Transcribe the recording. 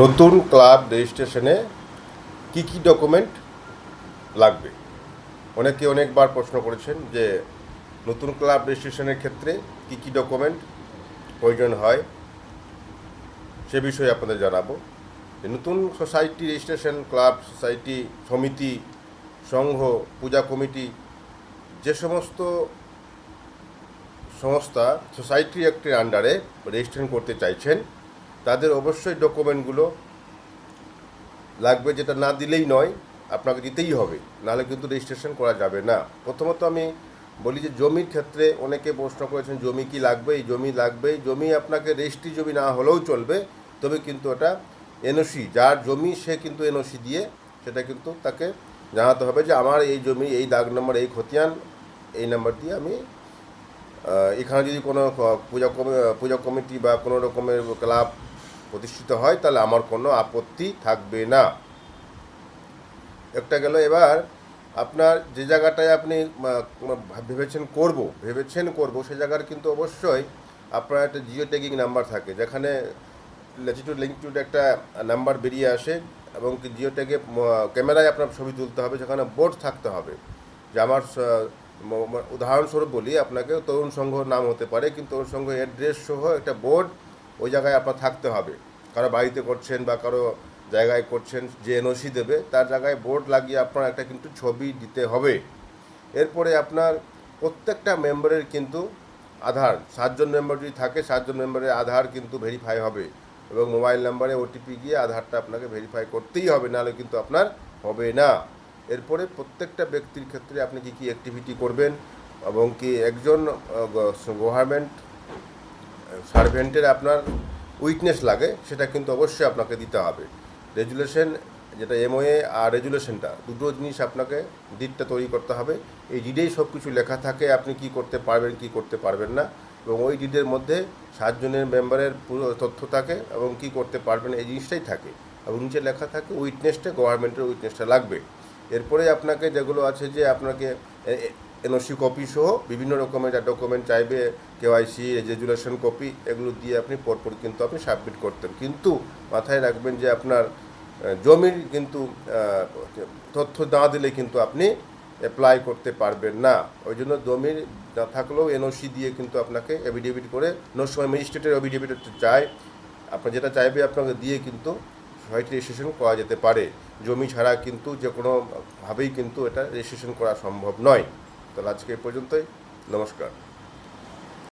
নতুন ক্লাব রেজিস্ট্রেশনে কি কি ডকুমেন্ট লাগবে? অনেকে অনেকবার প্রশ্ন করেছেন যে নতুন ক্লাব রেজিস্ট্রেশনের ক্ষেত্রে কি কি ডকুমেন্ট প্রয়োজন হয়, সে বিষয়ে আপনাদের জানাব। নতুন সোসাইটি রেজিস্ট্রেশন, ক্লাব, সোসাইটি, সমিতি, সংঘ, পূজা কমিটি, যে সমস্ত সংস্থা সোসাইটি অ্যাক্টের আন্ডারে রেজিস্ট্রেশন করতে চাইছেন তাদের অবশ্যই ডকুমেন্টগুলো লাগবে, যেটা না দিলেই নয়, আপনাকে দিতেই হবে, নাহলে কিন্তু রেজিস্ট্রেশন করা যাবে না। প্রথমত আমি বলি যে জমির ক্ষেত্রে অনেকে প্রশ্ন করেছেন, জমি কি লাগবে? এই জমি লাগবে জমি আপনাকে রেজিস্ট্রি জমি না হলেও চলবে, তবে কিন্তু ওটা এনওসি, যার জমি সে কিন্তু এনওসি দিয়ে সেটা কিন্তু তাকে জানাতে হবে যে আমার এই জমি, এই দাগ নম্বর, এই খতিয়ান, এই নাম্বার দিয়ে আমি এখানে যদি কোনো পূজা কমি- পূজা কমিটি বা কোনো রকমের ক্লাব প্রতিষ্ঠিত হয়, তাহলে আমার কোনো আপত্তি থাকবে না। একটা গেল এবার, আপনার যে জায়গাটায় আপনি ভেবেছেন করব ভেবেছেন করব, সে জায়গার কিন্তু অবশ্যই আপনার একটা জিও ট্যাগিং নাম্বার থাকে, যেখানে ল্যাটিটিউড লিঙ্কিটিউড একটা নাম্বার বেরিয়ে আসে এবং জিও ট্যাগে ক্যামেরায় আপনার ছবি তুলতে হবে সেখানে বোর্ড থাকতে হবে। যে আমার উদাহরণস্বরূপ বলি, আপনাকে তরুণ সংঘ নাম হতে পারে, কিন্তু তরুণ সংঘ অ্যাড্রেস সহ একটা বোর্ড ওই জায়গায় আপনার থাকতে হবে। কারও বাড়িতে করছেন বা কারও জায়গায় করছেন, যে এনওসি দেবে, তার জায়গায় বোর্ড লাগিয়ে আপনার একটা কিন্তু ছবি দিতে হবে। এরপরে আপনার প্রত্যেকটা মেম্বারের কিন্তু আধার, সাতজন মেম্বার যদি থাকে, সাতজন মেম্বারের আধার কিন্তু ভেরিফাই হবে এবং মোবাইল নাম্বারে ওটিপি গিয়ে আধারটা আপনাকে ভেরিফাই করতেই হবে, নাহলে কিন্তু আপনার হবে না। এরপরে প্রত্যেকটা ব্যক্তির ক্ষেত্রে আপনি কী কী অ্যাক্টিভিটি করবেন এবং কি একজন গভর্নমেন্ট সার্ভেন্টের আপনার উইকনেস লাগে, সেটা কিন্তু অবশ্যই আপনাকে দিতে হবে। রেজুলেশন যেটা এমওএ আর রেজুলেশনটা দুটো জিনিস আপনাকে ডিটটা তৈরি করতে হবে। এই ডিডেই সব কিছু লেখা থাকে, আপনি কি করতে পারবেন, কি করতে পারবেন না। এবং ওই ডিডের মধ্যে সাতজনের মেম্বারের পুরো তথ্য থাকে এবং কি করতে পারবেন, এই জিনিসটাই থাকে। এবং নিচে লেখা থাকে উইটনেসটা গভর্নমেন্টের উইটনেসটা লাগবে। এরপরে আপনাকে যেগুলো আছে যে আপনাকে এনওসি কপি সহ বিভিন্ন রকমের যা ডকুমেন্ট চাইবে কেওয়াইসি রেজুলেশন কপি এগুলো দিয়ে আপনি পরপর কিন্তু আপনি সাবমিট করতেন। কিন্তু মাথায় রাখবেন যে আপনার জমির কিন্তু তথ্য না দিলে কিন্তু আপনি অ্যাপ্লাই করতে পারবেন না। ওই জন্য জমির না থাকলেও এনওসি দিয়ে কিন্তু আপনাকে এভিডেভিট করে নো সময় ম্যাজিস্ট্রেটের এভিডেভিট চায়, আপনার যেটা চাইবে আপনাকে দিয়ে কিন্তু সোসাইটি রেজিস্ট্রেশন করা যেতে পারে। জমি ছাড়া কিন্তু যে কোনোভাবেই কিন্তু এটা রেজিস্ট্রেশন করা সম্ভব নয়। তাহলে আজকে এই পর্যন্তই। নমস্কার।